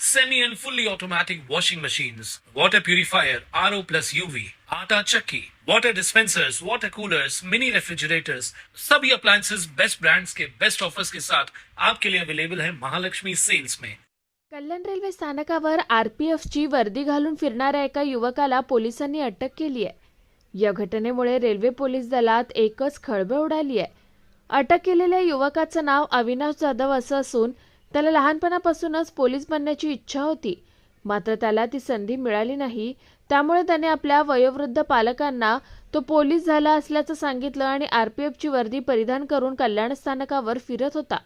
semi and fully automatic washing machines, water purifier, RO plus UV, आटा चक्की, water dispensers, water coolers, mini refrigerators, सभी appliances best brands के best offers के साथ आपके लिए अवेलेबल है महालक्ष्मी सेल्स में कल्याण रेल्वे स्थानकावर आरपीएफची वर्दी घालून फिरणाऱ्या एका युवकाला पोलिसांनी अटक केली आहे. या घटनेमुळे रेल्वे पोलीस दलात एकच खळबळ उडाली आहे. अटक केलेल्या युवकाचं नाव अविनाश जाधव असं असून त्याला लहानपणापासूनच पोलीस बनण्याची इच्छा होती. मात्र त्याला ती संधी मिळाली नाही. त्यामुळे त्याने आपल्या वयोवृद्ध पालकांना तो पोलीस झाला असल्याचं सांगितलं आणि आरपीएफची वर्दी परिधान करून कल्याण स्थानकावर फिरत होता.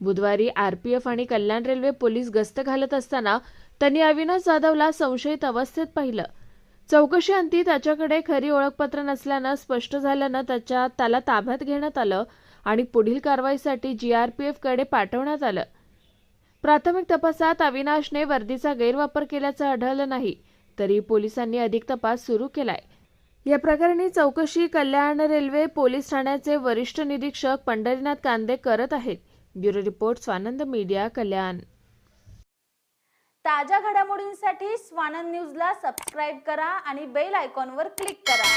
बुधवारी आरपीएफ आणि कल्याण रेल्वे पोलीस गस्त घालत असताना त्यांनी अविनाश जाधवला संशयित अवस्थेत पाहिलं. चौकशी अंती त्याच्याकडे खरी ओळखपत्र नसल्यानं स्पष्ट झाल्यानं त्याच्या त्याला ताब्यात घेण्यात आलं आणि पुढील कारवाईसाठी जी आर पी एफकडे पाठवण्यात आलं. प्राथमिक तपासात अविनाशने वर्दीचा गैरवापर केल्याचं आढळलं नाही. तरी पोलिसांनी अधिक तपास सुरू केलाय. या प्रकरणी चौकशी कल्याण रेल्वे पोलीस ठाण्याचे वरिष्ठ निरीक्षक पंढरीनाथ कांदे करत आहेत. Bureau report Swanand media Kalyan. ताज्या घडामोडींसाठी स्वानंद न्यूजला सबस्क्राईब करा आणि बेल आयकॉनवर क्लिक करा.